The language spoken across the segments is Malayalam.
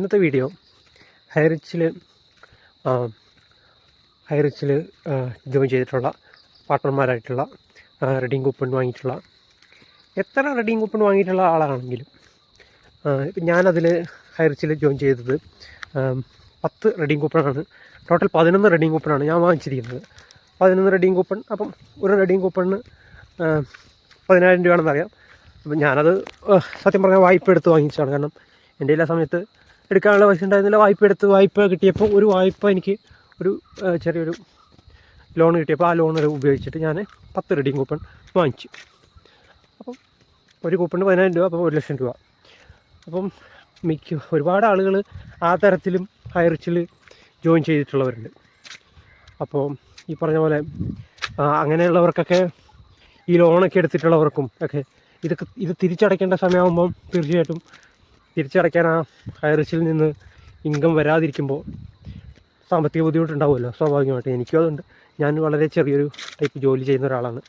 ഇന്നത്തെ വീഡിയോ ഹൈറിച്ചിൽ ഹൈറിച്ചിൽ ജോയിൻ ചെയ്തിട്ടുള്ള പാർട്ട്ണർമാരായിട്ടുള്ള റെഡിങ് കൂപ്പൺ വാങ്ങിയിട്ടുള്ള എത്ര റെഡിങ് കൂപ്പൺ വാങ്ങിയിട്ടുള്ള ആളാണെങ്കിലും ഇപ്പം ഞാനതിൽ ഹൈറിച്ചിൽ ജോയിൻ ചെയ്തത് പത്ത് റെഡിങ് കൂപ്പണാണ്. ടോട്ടൽ പതിനൊന്ന് റെഡിങ് കൂപ്പണാണ് ഞാൻ വാങ്ങിച്ചിരിക്കുന്നത്. പതിനൊന്ന് റെഡിങ് കൂപ്പൺ അപ്പം ഒരു റെഡിങ് കൂപ്പണിന് പതിനായിരം രൂപയാണെന്നറിയാം. അപ്പം ഞാനത് സത്യം പറഞ്ഞാൽ വായ്പ എടുത്ത് വാങ്ങിച്ചതാണ്. കാരണം എന്റെ എല്ലാ സമയത്ത് എടുക്കാനുള്ള പൈസ ഉണ്ടായിരുന്നില്ല. വായ്പ എടുത്ത് വായ്പ കിട്ടിയപ്പോൾ ഒരു വായ്പ എനിക്ക് ഒരു ചെറിയൊരു ലോൺ കിട്ടിയപ്പോൾ ആ ലോൺ ഉപയോഗിച്ചിട്ട് ഞാൻ പത്ത് റെഡിങ് കൂപ്പൺ വാങ്ങിച്ചു. അപ്പം ഒരു കൂപ്പണിന് പതിനായിരം രൂപ അപ്പോൾ ഒരു ലക്ഷം രൂപ. അപ്പം മിക്ക ഒരുപാട് ആളുകൾ ആ തരത്തിലും ഹൈറിച്ചിൽ ജോയിൻ ചെയ്തിട്ടുള്ളവരുണ്ട്. അപ്പോൾ ഈ പറഞ്ഞ പോലെ അങ്ങനെയുള്ളവർക്കൊക്കെ ഈ ലോണൊക്കെ എടുത്തിട്ടുള്ളവർക്കും ഒക്കെ ഇതൊക്കെ ഇത് തിരിച്ചടയ്ക്കേണ്ട സമയമാകുമ്പം തീർച്ചയായിട്ടും തിരിച്ചടയ്ക്കാൻ ആ ഹൈറിച്ചിൽ നിന്ന് ഇൻകം വരാതിരിക്കുമ്പോൾ സാമ്പത്തിക ബുദ്ധിമുട്ടുണ്ടാവുമല്ലോ? സ്വാഭാവികമായിട്ടും എനിക്കും അതുണ്ട്. ഞാൻ വളരെ ചെറിയൊരു ടൈപ്പ് ജോലി ചെയ്യുന്ന ഒരാളാണ്.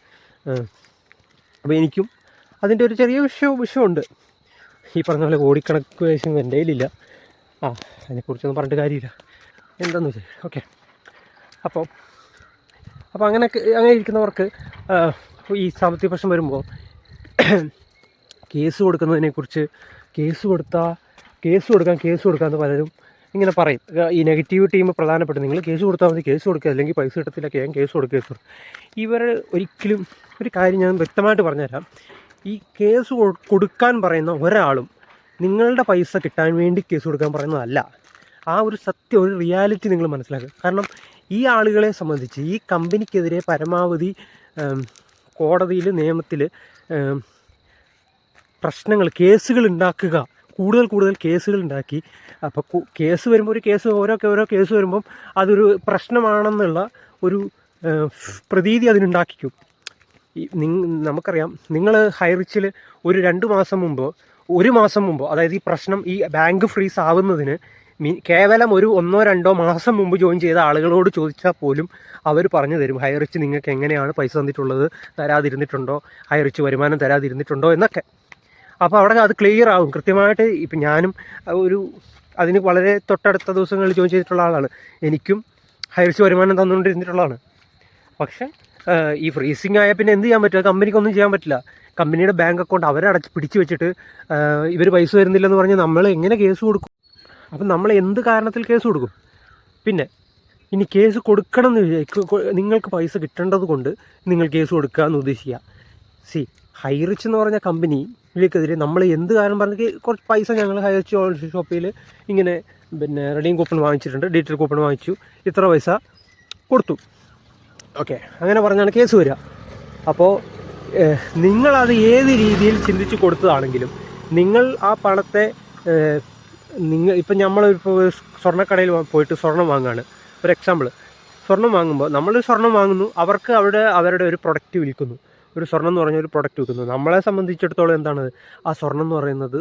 അപ്പോൾ എനിക്കും അതിന്റെ ഒരു ചെറിയ വിഷയം വിഷയമുണ്ട് ഈ പറഞ്ഞ പോലെ കോടിക്കണക്ക് വേഷം എന്റെ കയ്യിലില്ല. ആ അതിനെക്കുറിച്ചൊന്നും പറഞ്ഞിട്ട് കാര്യമില്ല. എന്താണെന്ന് വെച്ചാൽ ഓക്കെ. അപ്പോൾ അപ്പോൾ അങ്ങനെ അങ്ങനെ ഇരിക്കുന്നവർക്ക് ഈ സാമ്പത്തിക പ്രശ്നം വരുമ്പോൾ കേസ് കൊടുക്കുന്നതിനെക്കുറിച്ച് കേസ് കൊടുത്താൽ കേസ് കൊടുക്കാൻ കേസ് കൊടുക്കാമെന്ന് പലരും ഇങ്ങനെ പറയും. ഈ നെഗറ്റീവ് ടീം പ്രധാനപ്പെട്ട് നിങ്ങൾ കേസ് കൊടുത്താൽ മതി കേസ് കൊടുക്കുക അല്ലെങ്കിൽ പൈസ കിട്ടത്തില്ല ഞാൻ കേസ് കൊടുക്കുക കേസ്. ഇവർ ഒരിക്കലും ഒരു കാര്യം ഞാൻ വ്യക്തമായിട്ട് പറഞ്ഞുതരാം. ഈ കേസ് കൊടുക്കാൻ പറയുന്ന ഒരാളും നിങ്ങളുടെ പൈസ കിട്ടാൻ വേണ്ടി കേസ് കൊടുക്കാൻ പറയുന്നതല്ല. ആ ഒരു സത്യം ഒരു റിയാലിറ്റി നിങ്ങൾ മനസ്സിലാക്കുക. കാരണം ഈ ആളുകളെ സംബന്ധിച്ച് ഈ കമ്പനിക്കെതിരെ പരമാവധി കോടതിയിൽ നിയമത്തിൽ പ്രശ്നങ്ങൾ കേസുകൾ ഉണ്ടാക്കുക. കൂടുതൽ കൂടുതൽ കേസുകൾ ഉണ്ടാക്കി. അപ്പോൾ കേസ് വരുമ്പോൾ ഒരു കേസ് ഓരോ ഓരോ കേസ് വരുമ്പം അതൊരു പ്രശ്നമാണെന്നുള്ള ഒരു പ്രതീതി അതിനുണ്ടാക്കിക്കും. നിങ് നമുക്കറിയാം നിങ്ങൾ ഹൈറിച്ചിൽ ഒരു രണ്ട് മാസം മുമ്പോ ഒരു മാസം മുമ്പോ അതായത് ഈ പ്രശ്നം ഈ ബാങ്ക് ഫ്രീസ് ആവുന്നതിന് കേവലം ഒരു ഒന്നോ രണ്ടോ മാസം മുമ്പ് ജോയിൻ ചെയ്ത ആളുകളോട് ചോദിച്ചാൽ പോലും അവർ പറഞ്ഞു തരും ഹൈറിച്ച് നിങ്ങൾക്ക് എങ്ങനെയാണ് പൈസ തന്നിട്ടുള്ളത്? തരാതിരുന്നിട്ടുണ്ടോ? ഹൈറിച്ച് വരുമാനം തരാതിരുന്നിട്ടുണ്ടോ? എന്നൊക്കെ. അപ്പോൾ അവിടെ അത് ക്ലിയർ ആവും. കൃത്യമായിട്ട് ഇപ്പം ഞാനും ഒരു അതിന് വളരെ തൊട്ടടുത്ത ദിവസങ്ങളിൽ ജോയിൻ ചെയ്തിട്ടുള്ള ആളാണ്. എനിക്കും ഹൈറിച്ച് വരുമാനം തന്നുകൊണ്ടിരുന്നിട്ടുള്ളതാണ്. പക്ഷേ ഈ ഫ്രീസിങ് ആയാൽ പിന്നെ എന്ത് ചെയ്യാൻ പറ്റുക കമ്പനിക്കൊന്നും ചെയ്യാൻ പറ്റില്ല. കമ്പനിയുടെ ബാങ്ക് അക്കൗണ്ട് അവരെ അടച്ച് പിടിച്ചു വെച്ചിട്ട് ഇവർ പൈസ തരുന്നില്ലെന്ന് പറഞ്ഞ് നമ്മൾ എങ്ങനെ കേസ് കൊടുക്കും? അപ്പം നമ്മൾ എന്ത് കാരണത്തിൽ കേസ് കൊടുക്കും? പിന്നെ ഇനി കേസ് കൊടുക്കണം എന്ന് നിങ്ങൾക്ക് പൈസ കിട്ടേണ്ടത് കൊണ്ട് നിങ്ങൾ കേസ് കൊടുക്കുക എന്ന് ഉദ്ദേശിക്കുക. സി ഹൈറിച്ച് എന്ന് പറഞ്ഞ കമ്പനിയിലേക്കെതിരെ നമ്മൾ എന്ത് കാരണം പറഞ്ഞാൽ കുറച്ച് പൈസ ഞങ്ങൾ ഹൈറിച്ച് ഷോപ്പിൽ ഇങ്ങനെ പിന്നെ റെഡിങ് കൂപ്പൺ വാങ്ങിച്ചിട്ടുണ്ട് ഡീറ്റെയിൽ കൂപ്പൺ വാങ്ങിച്ചു. ഇത്ര പൈസ കൊടുത്തു. ഓക്കെ അങ്ങനെ പറഞ്ഞാണ് കേസ് വരിക. അപ്പോൾ നിങ്ങളത് ഏത് രീതിയിൽ ചിന്തിച്ച് കൊടുത്തതാണെങ്കിലും നിങ്ങൾ ആ പണത്തെ നിങ്ങൾ ഇപ്പം നമ്മൾ ഇപ്പോൾ സ്വർണക്കടയിൽ പോയിട്ട് സ്വർണം വാങ്ങുകയാണ് ഒരു എക്സാമ്പിൾ സ്വർണം വാങ്ങുമ്പോൾ നമ്മൾ സ്വർണം വാങ്ങുന്നു അവർക്ക് അവിടെ അവരുടെ ഒരു പ്രൊഡക്റ്റ് വിൽക്കുന്നു. ഒരു സ്വർണം എന്ന് പറഞ്ഞ ഒരു പ്രൊഡക്റ്റ് വിൽക്കുന്നത് നമ്മളെ സംബന്ധിച്ചിടത്തോളം എന്താണ്? ആ സ്വർണം എന്ന് പറയുന്നത്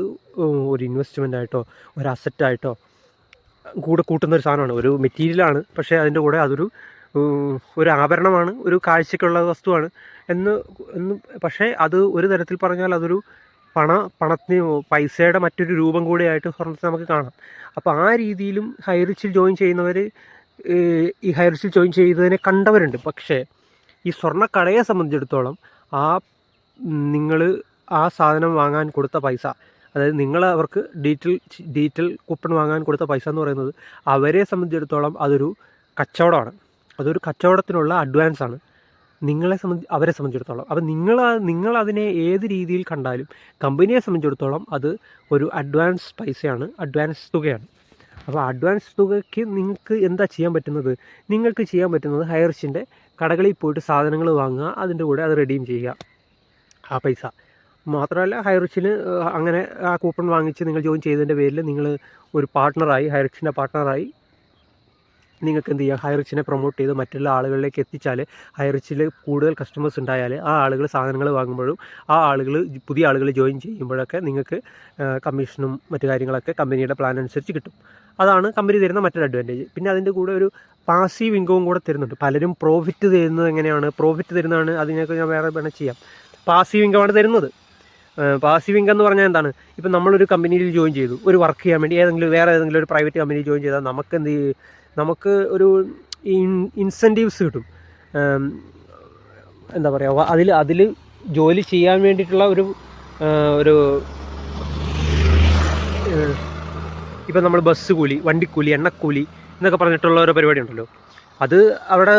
ഒരു ഇൻവെസ്റ്റ്മെന്റ് ആയിട്ടോ ഒരു അസറ്റായിട്ടോ കൂടെ കൂട്ടുന്ന ഒരു സാധനമാണ്. ഒരു മെറ്റീരിയലാണ് പക്ഷേ അതിന്റെ കൂടെ അതൊരു ഒരു ആഭരണമാണ് ഒരു കാഴ്ചയ്ക്കുള്ള വസ്തുവാണ് എന്ന് എന്ന് പക്ഷേ അത് ഒരു തരത്തിൽ പറഞ്ഞാൽ അതൊരു പണ പണത്തിന് പൈസയുടെ മറ്റൊരു രൂപം കൂടിയായിട്ട് സ്വർണത്തെ നമുക്ക് കാണാം. അപ്പോൾ ആ രീതിയിലും ഹൈറിച്ചിൽ ജോയിൻ ചെയ്യുന്നവർ ഈ ഹൈറിച്ചിൽ ജോയിൻ ചെയ്തതിനെ കണ്ടവരുണ്ട്. പക്ഷേ ഈ സ്വർണക്കടയെ സംബന്ധിച്ചിടത്തോളം ആ നിങ്ങൾ ആ സാധനം വാങ്ങാൻ കൊടുത്ത പൈസ അതായത് നിങ്ങൾ അവർക്ക് ഡീറ്റെയിൽ ഡീറ്റെയിൽ കൂപ്പൺ വാങ്ങാൻ കൊടുത്ത പൈസ എന്ന് പറയുന്നത് അവരെ സംബന്ധിച്ചിടത്തോളം അതൊരു കച്ചവടമാണ്. അതൊരു കച്ചവടത്തിനുള്ള അഡ്വാൻസ് ആണ്. നിങ്ങളെ സംബന്ധി അവരെ സംബന്ധിച്ചിടത്തോളം. അപ്പം നിങ്ങൾ നിങ്ങൾ അതിനെ ഏത് രീതിയിൽ കണ്ടാലും കമ്പനിയെ സംബന്ധിച്ചിടത്തോളം അത് ഒരു അഡ്വാൻസ് പൈസയാണ് അഡ്വാൻസ് തുകയാണ്. അപ്പോൾ അഡ്വാൻസ് തുകയ്ക്ക് നിങ്ങൾക്ക് എന്താ ചെയ്യാൻ പറ്റുന്നത്? നിങ്ങൾക്ക് ചെയ്യാൻ പറ്റുന്നത് ഹയർച്ചിന്റെ കടകളിൽ പോയിട്ട് സാധനങ്ങൾ വാങ്ങുക അതിന്റെ കൂടെ അത് റെഡീം ചെയ്യുക. ആ പൈസ. മാത്രമല്ല ഹൈറിച്ചിന് അങ്ങനെ ആ കൂപ്പൺ വാങ്ങിച്ച് നിങ്ങൾ ജോയിൻ ചെയ്തതിന്റെ പേരിൽ നിങ്ങൾ ഒരു പാർട്ട്ണറായി ഹൈറിച്ചിന്റെ പാർട്ട്ണറായി നിങ്ങൾക്ക് എന്ത് ചെയ്യാം? ഹൈറിച്ചിനെ പ്രൊമോട്ട് ചെയ്ത് മറ്റുള്ള ആളുകളിലേക്ക് എത്തിച്ചാൽ ഹൈറിച്ചിൽ കൂടുതൽ കസ്റ്റമേഴ്സ് ഉണ്ടായാൽ ആ ആളുകൾ സാധനങ്ങൾ വാങ്ങുമ്പോഴും ആ ആളുകൾ പുതിയ ആളുകൾ ജോയിൻ ചെയ്യുമ്പോഴൊക്കെ നിങ്ങൾക്ക് കമ്മീഷനും മറ്റു കാര്യങ്ങളൊക്കെ കമ്പനിയുടെ പ്ലാൻ അനുസരിച്ച് കിട്ടും. അതാണ് കമ്പനി തരുന്ന മറ്റൊരു അഡ്വാന്റേജ് പിന്നെ അതിന്റെ കൂടെ ഒരു പാസീവ് ഇൻകവും കൂടെ തരുന്നുണ്ട്. പലരും പ്രോഫിറ്റ് തരുന്നത് എങ്ങനെയാണ്? പ്രോഫിറ്റ് തരുന്നതാണ്. അതിനൊക്കെ ഞാൻ വേറെ വേണം ചെയ്യാം. പാസീവ് ഇൻകമാണ് തരുന്നത്. പാസീവ് ഇൻകം എന്ന് പറഞ്ഞാൽ എന്താണ്? ഇപ്പം നമ്മളൊരു കമ്പനിയിൽ ജോയിൻ ചെയ്തു. ഒരു വർക്ക് ചെയ്യാൻ വേണ്ടി ഏതെങ്കിലും വേറെ ഏതെങ്കിലും ഒരു പ്രൈവറ്റ് കമ്പനിയിൽ ജോയിൻ ചെയ്താൽ നമുക്ക് എന്ത്? നമുക്ക് ഒരു ഇൻസെന്റീവ്സ് കിട്ടും. എന്താ പറയുക അതിൽ അതിൽ ജോലി ചെയ്യാൻ വേണ്ടിയിട്ടുള്ള ഒരു ഒരു ഇപ്പം നമ്മൾ ബസ് കൂലി വണ്ടിക്കൂലി എണ്ണക്കൂലി എന്നൊക്കെ പറഞ്ഞിട്ടുള്ള ഓരോ പരിപാടി ഉണ്ടല്ലോ. അത് അവിടെ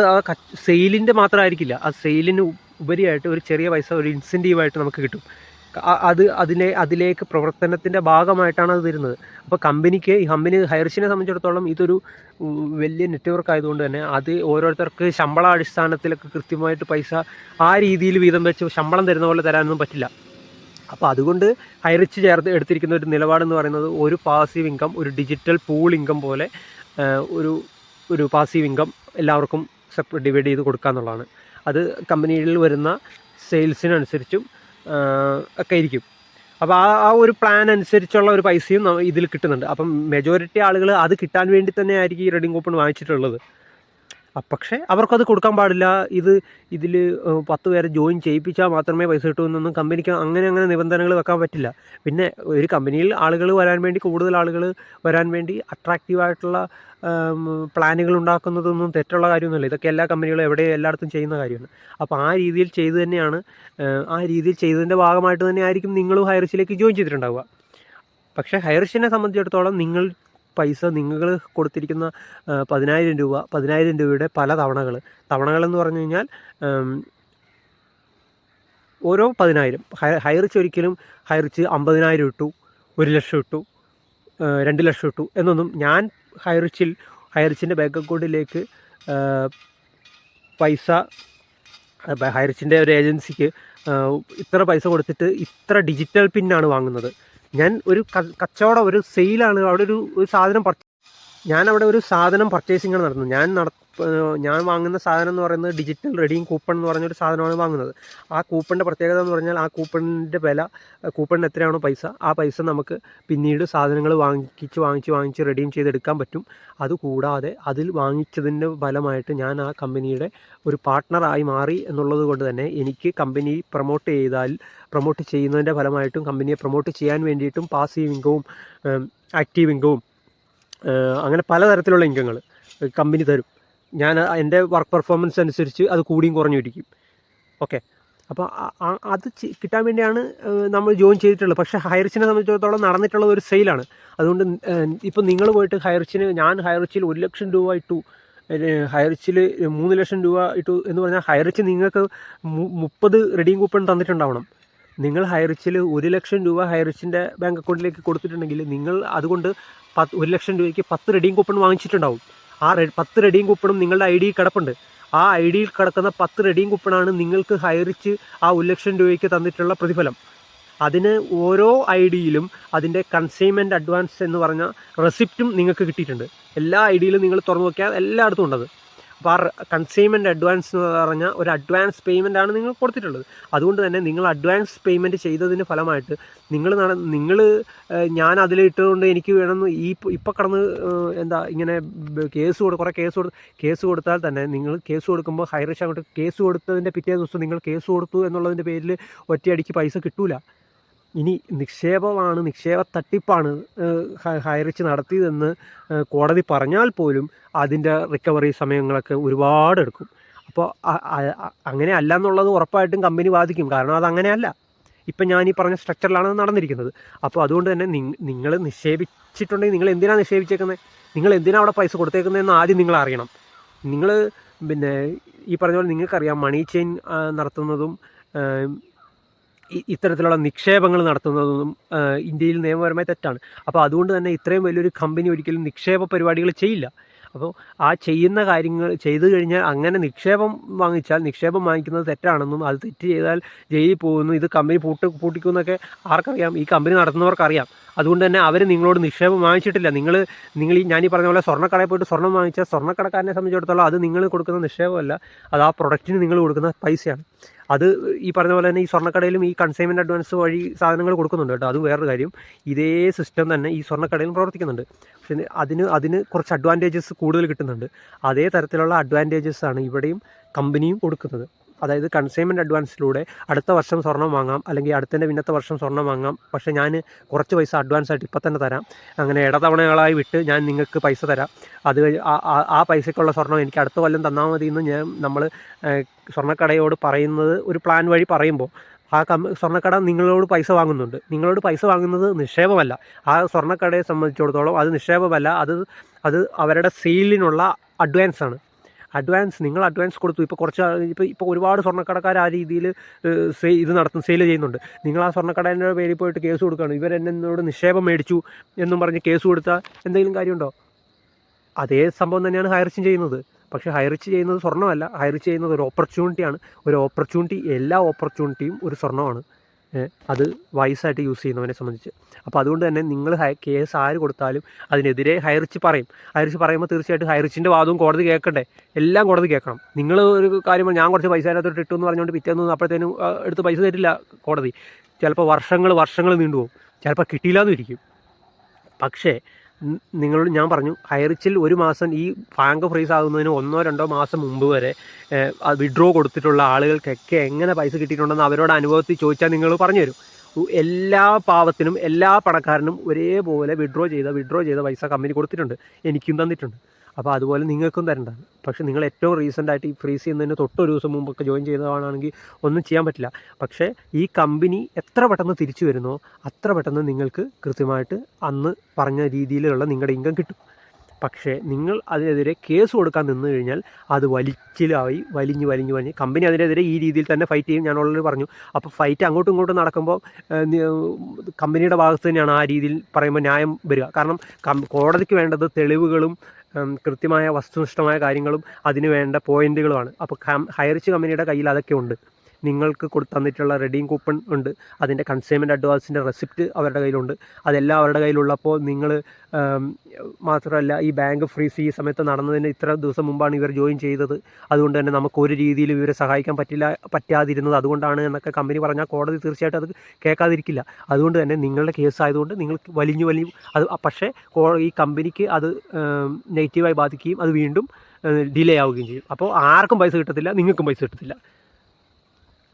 സെയിലിന്റെ മാത്രമായിരിക്കില്ല. ആ സെയിലിന് ഉപരിയായിട്ട് ഒരു ചെറിയ പൈസ ഒരു ഇൻസെന്റീവായിട്ട് നമുക്ക് കിട്ടും. അത് അതിനെ അതിലേക്ക് പ്രവർത്തനത്തിന്റെ ഭാഗമായിട്ടാണ് അത് തരുന്നത് അപ്പോൾ കമ്പനിക്ക് ഈ കമ്പനി ഹൈറിഷിനെ സംബന്ധിച്ചിടത്തോളം ഇതൊരു വലിയ നെറ്റ്വർക്ക് ആയതുകൊണ്ട് തന്നെ അത് ഓരോരുത്തർക്ക് ശമ്പള അടിസ്ഥാനത്തിലൊക്കെ കൃത്യമായിട്ട് പൈസ ആ രീതിയിൽ വീതം വെച്ച് ശമ്പളം തരുന്ന പോലെ തരാനൊന്നും പറ്റില്ല. അപ്പോൾ അതുകൊണ്ട് ഹൈറിച്ച് ചേർത്ത് എടുത്തിരിക്കുന്ന ഒരു നിലപാടെന്ന് പറയുന്നത് ഒരു പാസീവ് ഇൻകം ഒരു ഡിജിറ്റൽ പൂൾ ഇൻകം പോലെ ഒരു ഒരു പാസീവ് ഇൻകം എല്ലാവർക്കും സെപ്പറേറ്റ് ഡിവൈഡ് ചെയ്ത് കൊടുക്കുക എന്നുള്ളതാണ്. അത് കമ്പനിയിൽ വരുന്ന സെയിൽസിനനുസരിച്ചും ഒക്കെ ഇരിക്കും. അപ്പോൾ ആ ആ ഒരു പ്ലാൻ അനുസരിച്ചുള്ള ഒരു പൈസയും ഇതിൽ കിട്ടുന്നുണ്ട്. അപ്പം മെജോറിറ്റി ആളുകൾ അത് കിട്ടാൻ വേണ്ടി തന്നെ ആയിരിക്കും ഈ റെഡിങ് കൂപ്പൺ വാങ്ങിച്ചിട്ടുള്ളത്. പക്ഷേ അവർക്കത് കൊടുക്കാൻ പാടില്ല. ഇത് ഇതിൽ പത്ത് പേരെ ജോയിൻ ചെയ്യിപ്പിച്ചാൽ മാത്രമേ പൈസ കിട്ടൂ എന്നൊന്നും കമ്പനിക്ക് അങ്ങനെ അങ്ങനെ നിബന്ധനകൾ വെക്കാൻ പറ്റില്ല. പിന്നെ ഒരു കമ്പനിയിൽ ആളുകൾ വരാൻ വേണ്ടി കൂടുതൽ ആളുകൾ വരാൻ വേണ്ടി അട്രാക്റ്റീവായിട്ടുള്ള പ്ലാനുകൾ ഉണ്ടാക്കുന്നതൊന്നും തെറ്റുള്ള കാര്യമൊന്നുമില്ല. ഇതൊക്കെ എല്ലാ കമ്പനികളും എവിടെ എല്ലായിടത്തും ചെയ്യുന്ന കാര്യമാണ്. അപ്പോൾ ആ രീതിയിൽ ചെയ്തു തന്നെയാണ് ആ രീതിയിൽ ചെയ്തതിന്റെ ഭാഗമായിട്ട് തന്നെ ആയിരിക്കും നിങ്ങളും ഹയർസിലേക്ക് ജോയിൻ ചെയ്തിട്ടുണ്ടാവുക. പക്ഷേ ഹയർസിനെ സംബന്ധിച്ചിടത്തോളം നിങ്ങൾ പൈസ നിങ്ങൾ കൊടുത്തിരിക്കുന്ന പതിനായിരം രൂപ പതിനായിരം രൂപയുടെ പല തവണകൾ തവണകളെന്ന് പറഞ്ഞു കഴിഞ്ഞാൽ ഓരോ പതിനായിരം. ഹൈറിച്ച് ഒരിക്കലും ഹൈറിച്ച് അമ്പതിനായിരം ഇട്ടു ഒരു ലക്ഷം ഇട്ടു രണ്ട് ലക്ഷം ഇട്ടു എന്നൊന്നും ഞാൻ ഹൈറിച്ചിൽ ഹൈറിച്ചിന്റെ ബാങ്ക് അക്കൗണ്ടിലേക്ക് പൈസ ഹൈറിച്ചിന്റെ ഒരു ഏജൻസിക്ക് ഇത്ര പൈസ കൊടുത്തിട്ട് ഇത്ര ഡിജിറ്റൽ പിന്നാണ് വാങ്ങുന്നത്. ഞാൻ ഒരു കച്ചവടം ഒരു സെയിലാണ് അവിടെ ഒരു ഒരു സാധനം ഞാൻ അവിടെ ഒരു സാധനം പർച്ചേസിംഗ് ആണ് ഞാൻ നട ഞാൻ വാങ്ങുന്ന സാധനം എന്ന് പറയുന്നത് ഡിജിറ്റൽ റെഡിയും കൂപ്പൺ എന്ന് പറഞ്ഞൊരു സാധനമാണ് വാങ്ങുന്നത്. ആ കൂപ്പണിന്റെ പ്രത്യേകത എന്ന് പറഞ്ഞാൽ ആ കൂപ്പണിന്റെ വില കൂപ്പണിന് എത്രയാണോ പൈസ ആ പൈസ നമുക്ക് പിന്നീട് സാധനങ്ങൾ വാങ്ങിച്ച് വാങ്ങിച്ച് വാങ്ങിച്ച് റെഡീം ചെയ്തെടുക്കാൻ പറ്റും. അതുകൂടാതെ അതിൽ വാങ്ങിച്ചതിന്റെ ഫലമായിട്ട് ഞാൻ ആ കമ്പനിയുടെ ഒരു പാർട്ട്ണറായി മാറി എന്നുള്ളത് കൊണ്ട് തന്നെ എനിക്ക് കമ്പനി പ്രൊമോട്ട് ചെയ്താൽ പ്രൊമോട്ട് ചെയ്യുന്നതിന്റെ ഫലമായിട്ടും കമ്പനിയെ പ്രൊമോട്ട് ചെയ്യാൻ വേണ്ടിയിട്ടും പാസീവ് ഇൻകവും ആക്റ്റീവ് ഇൻകവും അങ്ങനെ പലതരത്തിലുള്ള ഇൻകങ്ങൾ കമ്പനി തരും. ഞാൻ എന്റെ വർക്ക് പെർഫോമൻസ് അനുസരിച്ച് അത് കൂടിയും കുറഞ്ഞു ഇരിക്കും. ഓക്കെ അപ്പോൾ അത് കിട്ടാൻ വേണ്ടിയാണ് നമ്മൾ ജോയിൻ ചെയ്തിട്ടുള്ളത്. പക്ഷേ ഹയർച്ചിനെ സംബന്ധിച്ചിടത്തോളം നടന്നിട്ടുള്ള ഒരു സെയിലാണ് അതുകൊണ്ട് ഇപ്പം നിങ്ങൾ പോയിട്ട് ഹയർച്ചിന് ഞാൻ ഹയർച്ചിൽ ഒരു ലക്ഷം രൂപ ഇട്ടു ഹയർച്ചിൽ മൂന്ന് ലക്ഷം രൂപ ഇട്ടു എന്ന് പറഞ്ഞാൽ ഹയർച്ച് നിങ്ങൾക്ക് മുപ്പത് റെഡിയും കൂപ്പൺ തന്നിട്ടുണ്ടാവണം. നിങ്ങൾ ഹൈറിച്ചിൽ ഒരു ലക്ഷം രൂപ ഹയർച്ചിന്റെ ബാങ്ക് അക്കൗണ്ടിലേക്ക് കൊടുത്തിട്ടുണ്ടെങ്കിൽ നിങ്ങൾ അതുകൊണ്ട് പത്ത് ഒരു ലക്ഷം രൂപയ്ക്ക് പത്ത് റെഡിയും കൂപ്പൺ വാങ്ങിച്ചിട്ടുണ്ടാവും. ആ പത്ത് റെഡിയും കൂപ്പണും നിങ്ങളുടെ ഐ ഡിയിൽ കിടപ്പുണ്ട്. ആ ഐ ഡിയിൽ കിടക്കുന്ന പത്ത് റെഡിയും കൂപ്പണാണ് നിങ്ങൾക്ക് ഹയറിച്ച് ആ ഒരു ലക്ഷം രൂപയ്ക്ക് തന്നിട്ടുള്ള പ്രതിഫലം. അതിന് ഓരോ ഐ ഡിയിലും അതിന്റെ കൺസൈൻമെന്റ് അഡ്വാൻസ് എന്ന് പറഞ്ഞ റെസിപ്റ്റും നിങ്ങൾക്ക് കിട്ടിയിട്ടുണ്ട്. എല്ലാ ഐ ഡിയിലും നിങ്ങൾ തുറന്നു നോക്കിയാൽ എല്ലായിടത്തും ഉണ്ടത്. അപ്പോൾ കൺസ്യൂമെന്റ് അഡ്വാൻസ് എന്ന് പറഞ്ഞാൽ ഒരു അഡ്വാൻസ് പേയ്മെന്റ് ആണ് നിങ്ങൾ കൊടുത്തിട്ടുള്ളത്. അതുകൊണ്ട് തന്നെ നിങ്ങൾ അഡ്വാൻസ് പേയ്മെന്റ് ചെയ്തതിന് ഫലമായിട്ട് നിങ്ങൾ നട നിങ്ങൾ ഞാൻ അതിലിട്ടുകൊണ്ട് എനിക്ക് വേണമെന്ന് ഈ ഇപ്പം കടന്ന് എന്താ ഇങ്ങനെ കേസ് കൊടു കുറേ കേസ് കൊടു കേസ് കൊടുത്താൽ തന്നെ നിങ്ങൾ കേസ് കൊടുക്കുമ്പോൾ ഹൈറിഷ് അങ്ങോട്ട് കേസ് കൊടുത്തതിന്റെ പിറ്റേ ദിവസം നിങ്ങൾ കേസ് കൊടുത്തു എന്നുള്ളതിന്റെ പേരിൽ ഒറ്റയടിക്ക് പൈസ കിട്ടൂല. ഇനി നിക്ഷേപമാണ് നിക്ഷേപ തട്ടിപ്പാണ് ഹൈറിച്ച് നടത്തിയതെന്ന് കോടതി പറഞ്ഞാൽ പോലും അതിന്റെ റിക്കവറി സമയങ്ങളൊക്കെ ഒരുപാട് എടുക്കും. അപ്പോൾ അങ്ങനെ അല്ല എന്നുള്ളത് ഉറപ്പായിട്ടും കമ്പനി ബാധിക്കും. കാരണം അത് ഇപ്പം ഞാൻ ഈ പറഞ്ഞ സ്ട്രക്ചറിലാണ് നടന്നിരിക്കുന്നത്. അപ്പോൾ അതുകൊണ്ട് തന്നെ നിങ്ങൾ നിക്ഷേപിച്ചിട്ടുണ്ടെങ്കിൽ നിങ്ങൾ എന്തിനാണ് നിക്ഷേപിച്ചേക്കുന്നത്? നിങ്ങൾ എന്തിനാണ് അവിടെ പൈസ കൊടുത്തേക്കുന്നതെന്ന് ആദ്യം നിങ്ങൾ അറിയണം. നിങ്ങൾ പിന്നെ ഈ പറഞ്ഞ പോലെ നിങ്ങൾക്കറിയാം മണി ചെയിൻ നടത്തുന്നതും ഇത്തരത്തിലുള്ള നിക്ഷേപങ്ങൾ നടത്തുന്നതും ഇന്ത്യയിൽ നിയമപരമായി തെറ്റാണ്. അപ്പോൾ അതുകൊണ്ട് തന്നെ ഇത്രയും വലിയൊരു കമ്പനി ഒരിക്കലും നിക്ഷേപ പരിപാടികൾ ചെയ്യില്ല. അപ്പോൾ ആ ചെയ്യുന്ന കാര്യങ്ങൾ ചെയ്തു കഴിഞ്ഞാൽ അങ്ങനെ നിക്ഷേപം വാങ്ങിച്ചാൽ നിക്ഷേപം വാങ്ങിക്കുന്നത് തെറ്റാണെന്നും അത് തെറ്റ് ചെയ്താൽ ജയിലിൽ പോകുന്നു ഇത് കമ്പനി പൂട്ട് പൂട്ടിക്കുമെന്നൊക്കെ ആർക്കറിയാം. ഈ കമ്പനി നടത്തുന്നവർക്കറിയാം. അതുകൊണ്ട് തന്നെ അവർ നിങ്ങളോട് നിക്ഷേപം വാങ്ങിച്ചിട്ടില്ല. നിങ്ങൾ നിങ്ങൾ ഈ ഈ പറഞ്ഞ പോലെ സ്വർണക്കടയിൽ പോയിട്ട് സ്വർണം വാങ്ങിച്ചാൽ സ്വർണക്കടക്കാരനെ സംബന്ധിച്ചിടത്തോളം അത് നിങ്ങൾ കൊടുക്കുന്ന നിക്ഷേപമല്ല. അത് ആ പ്രൊഡക്റ്റിന് നിങ്ങൾ കൊടുക്കുന്ന പൈസയാണ്. അത് ഈ പറഞ്ഞ പോലെ തന്നെ ഈ സ്വർണക്കടയിലും ഈ കൺസൈൻമെന്റ് അഡ്വാൻസ് വഴി സാധനങ്ങൾ കൊടുക്കുന്നുണ്ട് കേട്ടോ. അത് വേറൊരു കാര്യം. ഇതേ സിസ്റ്റം തന്നെ ഈ സ്വർണക്കടയിലും പ്രവർത്തിക്കുന്നുണ്ട്. പക്ഷേ അതിന് അതിന് കുറച്ച് അഡ്വാന്റേജസ് കൂടുതൽ കിട്ടുന്നുണ്ട്. അതേ തരത്തിലുള്ള അഡ്വാന്റേജസ് ആണ് ഇവിടെയും കമ്പനിയും കൊടുക്കുന്നത്. അതായത് കൺസൈൻമെന്റ് അഡ്വാൻസിലൂടെ അടുത്ത വർഷം സ്വർണം വാങ്ങാം അല്ലെങ്കിൽ അടുത്തതിന്റെ പിന്നത്തെ വർഷം സ്വർണം വാങ്ങാം. പക്ഷേ ഞാൻ കുറച്ച് പൈസ അഡ്വാൻസ് ആയിട്ട് ഇപ്പം തന്നെ തരാം. അങ്ങനെ ഇടതവണകളായി വിട്ട് ഞാൻ നിങ്ങൾക്ക് പൈസ തരാം. അത് ആ- പൈസയ്ക്കുള്ള സ്വർണം എനിക്ക് അടുത്ത കൊല്ലം തന്നാൽ മതി എന്ന് ഞാൻ നമ്മൾ സ്വർണക്കടയോട് പറയുന്നത് ഒരു പ്ലാൻ വഴി പറയുമ്പോൾ ആ കം സ്വർണക്കട നിങ്ങളോട് പൈസ വാങ്ങുന്നുണ്ട്. നിങ്ങളോട് പൈസ വാങ്ങുന്നത് നിക്ഷേപമല്ല. ആ സ്വർണക്കടയെ സംബന്ധിച്ചിടത്തോളം അത് നിക്ഷേപമല്ല. അത് അത് അവരുടെ സെയിലിനുള്ള അഡ്വാൻസ് ആണ്. അഡ്വാൻസ് നിങ്ങൾ അഡ്വാൻസ് കൊടുത്തു. ഇപ്പോൾ കുറച്ച് ഇപ്പോൾ ഇപ്പോൾ ഒരുപാട് സ്വർണക്കടക്കാർ ആ രീതിയിൽ ഇത് നടത്തും സെയിൽ ചെയ്യുന്നുണ്ട്. നിങ്ങൾ ആ സ്വർണക്കടേന്റെ പേരിൽ പോയിട്ട് കേസ് കൊടുക്കുകയാണ്. ഇവർ എന്നോട് നിക്ഷേപം മേടിച്ചു എന്നും പറഞ്ഞ് കേസ് കൊടുത്താൽ എന്തെങ്കിലും കാര്യമുണ്ടോ? അതേ സംഭവം തന്നെയാണ് ഹയർച്ചും ചെയ്യുന്നത്. പക്ഷേ ഹയർച്ച് ചെയ്യുന്നത് സ്വർണമല്ല. ഹയർച്ച് ചെയ്യുന്നത് ഒരു ഓപ്പർച്യൂണിറ്റിയാണ് ഒരു ഓപ്പർച്യൂണിറ്റി എല്ലാ ഓപ്പർച്യൂണിറ്റിയും ഒരു സ്വർണമാണ്. അത് വൈസായിട്ട് യൂസ് ചെയ്യുന്നവനെ സംബന്ധിച്ച്. അപ്പോൾ അതുകൊണ്ട് തന്നെ നിങ്ങൾ കേസ് ആര് കൊടുത്താലും അതിനെതിരെ ഹൈറിച്ച് പറയും. ഹൈറിച്ച് പറയുമ്പോൾ തീർച്ചയായിട്ടും ഹൈറിച്ചിന്റെ വാദവും കോടതി കേൾക്കണ്ടേ? എല്ലാം കോടതി കേൾക്കണം. നിങ്ങൾ ഒരു കാര്യം ഞാൻ കുറച്ച് പൈസ അതിനകത്തോട്ട് ഇട്ടു എന്ന് പറഞ്ഞുകൊണ്ട് പിറ്റേന്ന് അപ്പോഴത്തേനും എടുത്ത് പൈസ തരില്ല കോടതി. ചിലപ്പോൾ വർഷങ്ങൾ വർഷങ്ങൾ നീണ്ടുപോകും. ചിലപ്പോൾ കിട്ടിയില്ലാന്നും ഇരിക്കും. പക്ഷേ നിങ്ങളോട് ഞാൻ പറഞ്ഞു ഹൈറിച്ചിൽ ഒരു മാസം ഈ ബാങ്ക് ഫ്രീസ് ആകുന്നതിന് ഒന്നോ രണ്ടോ മാസം മുമ്പ് വരെ വിഡ്രോ കൊടുത്തിട്ടുള്ള ആളുകൾക്കൊക്കെ എങ്ങനെ പൈസ കിട്ടിയിട്ടുണ്ടെന്ന് അവരോട് അനുഭവത്തിൽ ചോദിച്ചാൽ നിങ്ങൾ പറഞ്ഞു തരും എല്ലാ പാവത്തിനും എല്ലാ പണക്കാരനും ഒരേപോലെ വിഡ്രോ ചെയ്ത വിഡ്രോ ചെയ്ത പൈസ കമ്പനി കൊടുത്തിട്ടുണ്ട്. എനിക്കും തന്നിട്ടുണ്ട്. അപ്പോൾ അതുപോലെ നിങ്ങൾക്കും തരേണ്ടതാണ് പക്ഷേ നിങ്ങൾ ഏറ്റവും റീസെന്റായിട്ട് ഈ ഫ്രീസ് ചെയ്യുന്നതിന് തൊട്ടൊരു ദിവസം മുമ്പൊക്കെ ജോയിൻ ചെയ്തതാണെങ്കിൽ ഒന്നും ചെയ്യാൻ പറ്റില്ല. പക്ഷേ ഈ കമ്പനി എത്ര പെട്ടെന്ന് തിരിച്ചു വരുന്നോ അത്ര പെട്ടെന്ന് നിങ്ങൾക്ക് കൃത്യമായിട്ട് അന്ന് പറഞ്ഞ രീതിയിലുള്ള നിങ്ങളുടെ ഇൻകം കിട്ടും. പക്ഷേ നിങ്ങൾ അതിനെതിരെ കേസ് കൊടുക്കാൻ നിന്ന് കഴിഞ്ഞാൽ അത് വലിച്ചിലായി വലിഞ്ഞ് വലിഞ്ഞ് വലിഞ്ഞ്. കമ്പനി അതിനെതിരെ ഈ രീതിയിൽ തന്നെ ഫൈറ്റ് ചെയ്യും. ഞാൻ ഓൾറെഡി പറഞ്ഞു. അപ്പോൾ ഫൈറ്റ് അങ്ങോട്ടും ഇങ്ങോട്ടും നടക്കുമ്പോൾ കമ്പനിയുടെ ഭാഗത്ത് തന്നെയാണ് ആ രീതിയിൽ പറയുമ്പോൾ ന്യായം വരിക. കാരണം കോടതിക്ക് വേണ്ടത് തെളിവുകളും കൃത്യമായ വസ്തുനിഷ്ഠമായ കാര്യങ്ങളും അതിന് വേണ്ട പോയിന്റുകളുമാണ് അപ്പോൾ ഹയറിച്ച് കമ്പനിയുടെ കയ്യിൽ അതൊക്കെ ഉണ്ട്. നിങ്ങൾക്ക് കൊടുത്തന്നിട്ടുള്ള റെഡീം കൂപ്പൺ ഉണ്ട്. അതിന്റെ കൺസ്യൂമന്റ് അഡ്വാൻസിന്റെ റെസിപ്റ്റ് അവരുടെ കയ്യിലുണ്ട്. അതെല്ലാം അവരുടെ കയ്യിലുള്ളപ്പോൾ നിങ്ങൾ മാത്രമല്ല ഈ ബാങ്ക് ഫ്രീസ് ഈ സമയത്ത് നടന്നതിന് ഇത്ര ദിവസം മുമ്പാണ് ഇവർ ജോയിൻ ചെയ്തത്. അതുകൊണ്ട് തന്നെ നമുക്ക് ഒരു രീതിയിലും ഇവരെ സഹായിക്കാൻ പറ്റില്ല പറ്റാതിരുന്നത് അതുകൊണ്ടാണ് എന്നൊക്കെ കമ്പനി പറഞ്ഞാൽ കോടതി തീർച്ചയായിട്ടും അത് കേൾക്കാതിരിക്കില്ല. അതുകൊണ്ട് തന്നെ നിങ്ങളുടെ കേസ് ആയതുകൊണ്ട് നിങ്ങൾക്ക് വലിഞ്ഞു വലിഞ്ഞു അത് പക്ഷേ ഈ കമ്പനിക്ക് അത് നെഗറ്റീവായി ബാധിക്കുകയും അത് വീണ്ടും ഡിലേ ആവുകയും ചെയ്യും. അപ്പോൾ ആർക്കും പൈസ കിട്ടത്തില്ല നിങ്ങൾക്കും പൈസ കിട്ടത്തില്ല.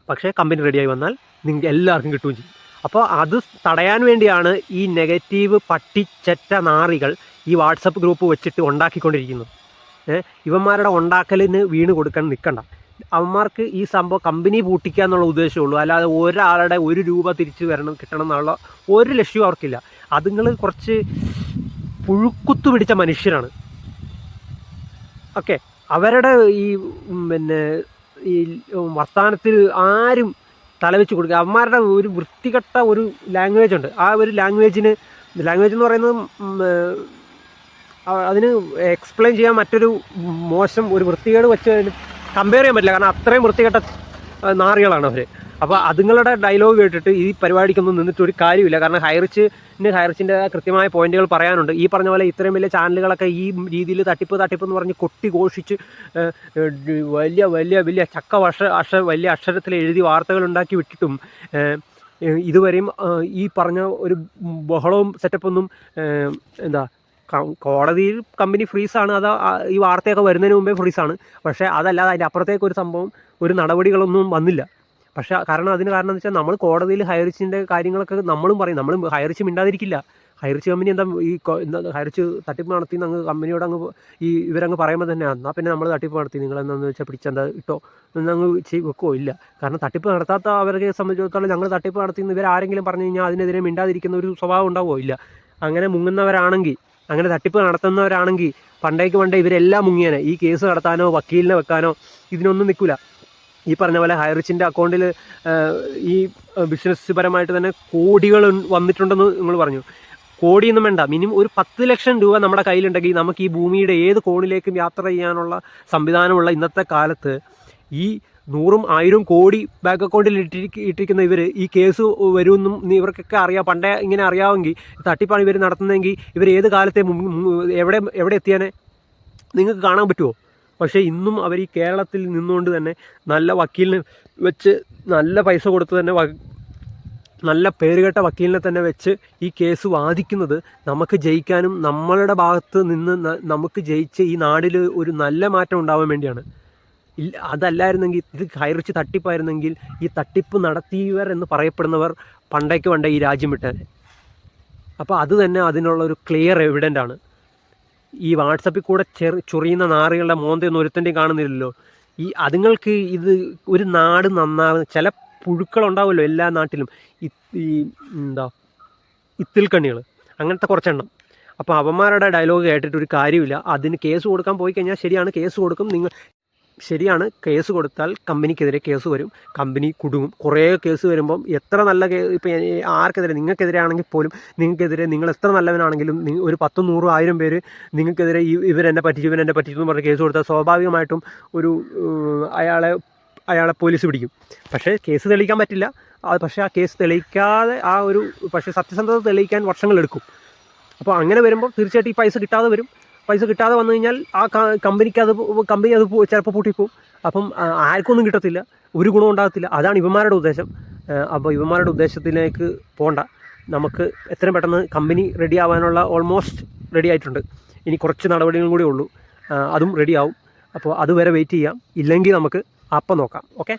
പക്ഷേ കമ്പനി റെഡിയായി വന്നാൽ നിങ്ങൾക്ക് എല്ലാവർക്കും കിട്ടുകയും ചെയ്യും. അപ്പോൾ അത് തടയാൻ വേണ്ടിയാണ് ഈ നെഗറ്റീവ് പട്ടിച്ചറ്റ നാറികൾ ഈ വാട്സപ്പ് ഗ്രൂപ്പ് വെച്ചിട്ട് ഉണ്ടാക്കിക്കൊണ്ടിരിക്കുന്നത്. ഇവന്മാരുടെ ഉണ്ടാക്കലിന് വീണ് കൊടുക്കാൻ നിൽക്കണ്ട. അവന്മാർക്ക് ഈ സംഭവം കമ്പനി പൂട്ടിക്കുക എന്നുള്ള ഉദ്ദേശമുള്ളൂ അല്ലാതെ ഒരാളുടെ ഒരു രൂപ തിരിച്ചു വരണം കിട്ടണം എന്നുള്ള ഒരു ലക്ഷ്യവും അവർക്കില്ല. അതുങ്ങൾ കുറച്ച് പുഴുക്കുത്തു പിടിച്ച മനുഷ്യരാണ്. ഓക്കെ. അവരുടെ ഈ പിന്നെ ഈ വർത്തമാനത്തിൽ ആരും തലവെച്ച് കൊടുക്കുക അവന്മാരുടെ ഒരു വൃത്തികെട്ട ഒരു ലാംഗ്വേജ് ഉണ്ട്. ആ ഒരു ലാംഗ്വേജിന് ലാംഗ്വേജ് എന്ന് പറയുന്നത് അതിന് എക്സ്പ്ലെയിൻ ചെയ്യാൻ മറ്റൊരു മോശം ഒരു വൃത്തികേട് വെച്ച് കമ്പയർ ചെയ്യാൻ പറ്റില്ല. കാരണം അത്രയും വൃത്തികെട്ട നാറികളാണ് അവർ അപ്പോൾ അതുങ്ങളുടെ ഡയലോഗ് കേട്ടിട്ട് ഈ പരിപാടിക്കൊന്നും നിന്നിട്ട് ഒരു കാര്യമില്ല. കാരണം ഹൈറിച്ചിന് ഹൈറിച്ചിന്റെ കൃത്യമായ പോയിന്റുകൾ പറയാനുണ്ട്. ഈ പറഞ്ഞ പോലെ ഇത്രയും വലിയ ചാനലുകളൊക്കെ ഈ രീതിയിൽ തട്ടിപ്പ് തട്ടിപ്പ് എന്ന് പറഞ്ഞ് കൊട്ടി ഘോഷിച്ച് വലിയ വലിയ വലിയ ചക്ക വർഷ അക്ഷ വലിയ അക്ഷരത്തിൽ എഴുതി വാർത്തകൾ ഉണ്ടാക്കി വിട്ടിട്ടും ഇതുവരെയും ഈ പറഞ്ഞ ഒരു ബഹളവും സെറ്റപ്പൊന്നും എന്താ കോടതിയിൽ കമ്പനി ഫ്രീസാണ് അത് ഈ വാർത്തയൊക്കെ വരുന്നതിന് മുമ്പേ ഫ്രീസാണ് പക്ഷേ അതല്ലാതെ അതിന്റെ അപ്പുറത്തേക്ക് ഒരു സംഭവം ഒരു നടപടികളൊന്നും വന്നില്ല. പക്ഷേ കാരണം അതിന് കാരണം എന്ന് വെച്ചാൽ നമ്മൾ കോടതിയിൽ ഹയർച്ചിന്റെ കാര്യങ്ങളൊക്കെ നമ്മളും പറയും. നമ്മൾ ഹയർച്ച് മിണ്ടാതിരിക്കില്ല. ഹയർച്ച് കമ്പനി എന്താ ഈ ഹയർച്ച് തട്ടിപ്പ് നടത്തി അങ്ങ് കമ്പനിയോട് അങ്ങ് ഈ ഇവരങ്ങ് പറയുമ്പോൾ തന്നെ എന്നാൽ പിന്നെ നമ്മൾ തട്ടിപ്പ് നടത്തി. നിങ്ങൾ എന്താണെന്ന് വെച്ചാൽ പിടിച്ചെന്താ ഇട്ടോ? എന്നങ്ങ് ചെയ് വെക്കുമോ ഇല്ല. കാരണം തട്ടിപ്പ് നടത്താത്ത അവരെ സംബന്ധിച്ചിടത്തോളം ഞങ്ങൾ തട്ടിപ്പ് നടത്തി ഇവരാരെങ്കിലും പറഞ്ഞു കഴിഞ്ഞാൽ അതിനെതിരെ മിണ്ടാതിരിക്കുന്ന ഒരു സ്വഭാവം ഉണ്ടാവുമോ? ഇല്ല. അങ്ങനെ മുങ്ങുന്നവരാണെങ്കിൽ അങ്ങനെ തട്ടിപ്പ് നടത്തുന്നവരാണെങ്കിൽ പണ്ടേക്ക് പണ്ടേ ഇവരെല്ലാം മുങ്ങിയാനെ. ഈ കേസ് നടത്താനോ വക്കീലിനെ വെക്കാനോ ഇതിനൊന്നും നിൽക്കില്ല ഈ പറഞ്ഞ പോലെ ഹൈറിച്ചിന്റെ അക്കൗണ്ടിൽ ഈ ബിസിനസ് പരമായിട്ട് തന്നെ കോടികൾ വന്നിട്ടുണ്ടെന്ന് നിങ്ങൾ പറഞ്ഞു. കോടിയൊന്നും വേണ്ട. മിനിമം ഒരു പത്ത് ലക്ഷം രൂപ നമ്മുടെ കയ്യിലുണ്ടെങ്കിൽ നമുക്ക് ഈ ഭൂമിയുടെ ഏത് കോണിലേക്കും യാത്ര ചെയ്യാനുള്ള സംവിധാനമുള്ള ഇന്നത്തെ കാലത്ത് ഈ നൂറും ആയിരം കോടി ബാങ്ക് അക്കൗണ്ടിൽ ഇട്ടിരിക്ക ഇട്ടിരിക്കുന്ന ഇവർ ഈ കേസ് വരുമെന്നും ഇവർക്കൊക്കെ അറിയാം. പണ്ടേ ഇങ്ങനെ അറിയാമെങ്കിൽ തട്ടിപ്പാണ് ഇവർ നടത്തുന്നതെങ്കിൽ ഇവർ ഏത് കാലത്തെ എവിടെ എവിടെ എത്തിയാനെ? നിങ്ങൾക്ക് കാണാൻ പറ്റുമോ പക്ഷേ ഇന്നും അവർ ഈ കേരളത്തിൽ നിന്നുകൊണ്ട് തന്നെ നല്ല വക്കീലിന് വെച്ച് നല്ല പൈസ കൊടുത്ത് തന്നെ നല്ല പേരുകെട്ട വക്കീലിനെ തന്നെ വെച്ച് ഈ കേസ് വാദിക്കുന്നത് നമുക്ക് ജയിക്കാനും നമ്മളുടെ ഭാഗത്ത് നിന്ന് നമുക്ക് ജയിച്ച് ഈ നാടിൽ ഒരു നല്ല മാറ്റം ഉണ്ടാവാൻ വേണ്ടിയാണ്. ഇല്ല അതല്ലായിരുന്നെങ്കിൽ ഇത് കയറിച്ച് തട്ടിപ്പായിരുന്നെങ്കിൽ ഈ തട്ടിപ്പ് നടത്തിയവർ എന്ന് പറയപ്പെടുന്നവർ പണ്ടേക്ക് പണ്ടേ ഈ രാജ്യം വിട്ടത് അപ്പോൾ അത് തന്നെ അതിനുള്ള ഒരു ക്ലിയർ എവിഡന്റ് ആണ്. ഈ വാട്സപ്പിൽ കൂടെ ചെറു ചൊറിയുന്ന നാറുകളുടെ മോന്തയൊന്നും ഒരുത്തന്റെയും കാണുന്നില്ലല്ലോ. ഈ അതുങ്ങൾക്ക് ഇത് ഒരു നാട് നന്നാകുന്ന ചില പുഴുക്കളുണ്ടാവുമല്ലോ എല്ലാ നാട്ടിലും. ഈ എന്താ ഇത്തിൽക്കണ്ണികൾ അങ്ങനത്തെ കുറച്ചെണ്ണം. അപ്പോൾ അവന്മാരുടെ ഡയലോഗ് കേട്ടിട്ട് ഒരു കാര്യമില്ല. അതിന് കേസ് കൊടുക്കാൻ പോയി കഴിഞ്ഞാൽ ശരിയാണ്. കേസ് കൊടുക്കും. നിങ്ങൾ ശരിയാണ്. കേസ് കൊടുത്താൽ കമ്പനിക്കെതിരെ കേസ് വരും. കമ്പനി കുടുങ്ങും. കുറേ കേസ് വരുമ്പം എത്ര നല്ല കേ ഇപ്പം ആർക്കെതിരെ നിങ്ങൾക്കെതിരെ ആണെങ്കിൽ പോലും നിങ്ങൾക്കെതിരെ നിങ്ങൾ എത്ര നല്ലവനാണെങ്കിലും ഒരു പത്തും നൂറും ആയിരം പേര് നിങ്ങൾക്കെതിരെ ഇവരെന്നെ പറ്റിച്ചു ഇവരെന്നെ പറ്റിച്ചു എന്ന് പറഞ്ഞ് കേസ് കൊടുത്താൽ സ്വാഭാവികമായിട്ടും ഒരു അയാളെ അയാളെ പോലീസ് പിടിക്കും. പക്ഷേ കേസ് തെളിയിക്കാൻ പറ്റില്ല. അത് പക്ഷേ ആ കേസ് തെളിയിക്കാതെ ആ ഒരു പക്ഷേ സത്യസന്ധത തെളിയിക്കാൻ വർഷങ്ങളെടുക്കും അപ്പോൾ അങ്ങനെ വരുമ്പോൾ തീർച്ചയായിട്ടും ഈ പൈസ കിട്ടാതെ വരും. പൈസ കിട്ടാതെ വന്നു കഴിഞ്ഞാൽ ആ കമ്പനിക്ക് അത് കമ്പനി അത് ചിലപ്പോൾ പൂട്ടിപ്പോവും. അപ്പം ആർക്കൊന്നും കിട്ടത്തില്ല. ഒരു ഗുണം ഉണ്ടാകത്തില്ല. അതാണ് ഇവന്മാരുടെ ഉദ്ദേശം. അപ്പോൾ ഇവന്മാരുടെ ഉദ്ദേശത്തിലേക്ക് പോണ്ട. നമുക്ക് എത്രയും പെട്ടെന്ന് കമ്പനി റെഡി ആവാനുള്ള ഓൾമോസ്റ്റ് റെഡി ആയിട്ടുണ്ട്. ഇനി കുറച്ച് നടപടികളും കൂടി ഉള്ളൂ. അതും റെഡി ആവും. അപ്പോൾ അതുവരെ വെയിറ്റ് ചെയ്യാം. ഇല്ലെങ്കിൽ നമുക്ക് അപ്പം നോക്കാം. ഓക്കെ